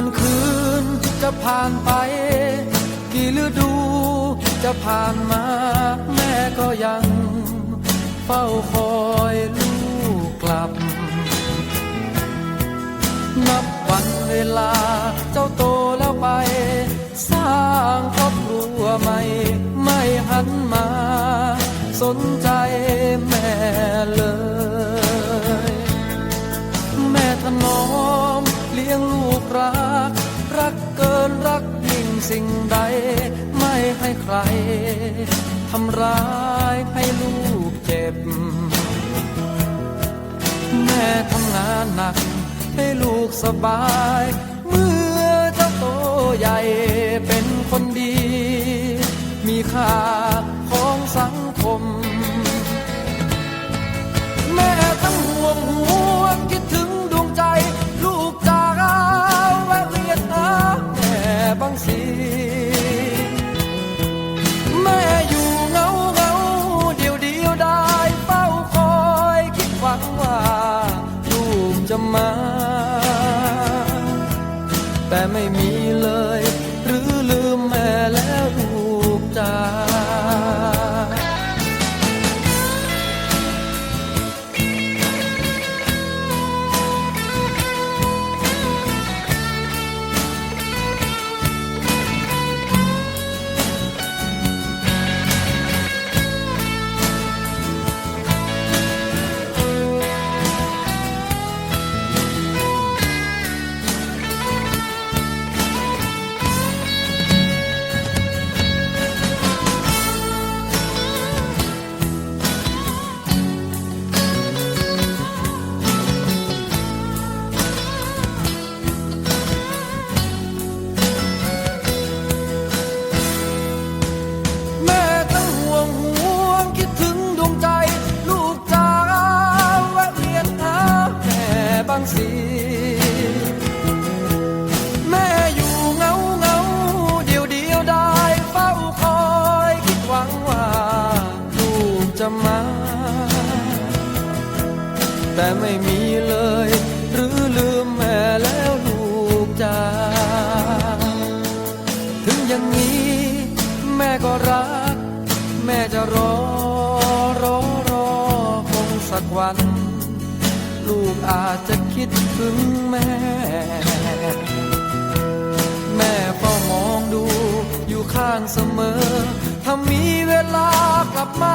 กี่วันคืนจะผ่านไป กี่ฤดูจะผ่านมา แม่ก็ยังเฝ้าคอยลูกกลับ นับวันเวลาเจ้าโตแล้วไป สร้างครอบครัวใหม่ ไม่หันมา สนใจแม่เลย ลี้ยงลูกรัก รักเกินรักยิ่งสิ่งใด ไม่ให้ใครทำร้ายให้ลูกเจ็บ แม่ทำงานหนักให้ลูกสบาย เมื่อเจ้าโตใหญ่เป็นคนดี มีค่า ไม่มี แต่ไม่มีเลย หรือลืมแม่แล้วลูกจ๋าถึงอย่างนี้ แม่ก็รัก แม่จะรอรอรอคงสักวัน ลูกอาจจะคิดถึงแม่ แม่เฝ้ามองดูอยู่ข้างเสมอ ถ้ามีเวลากลับมา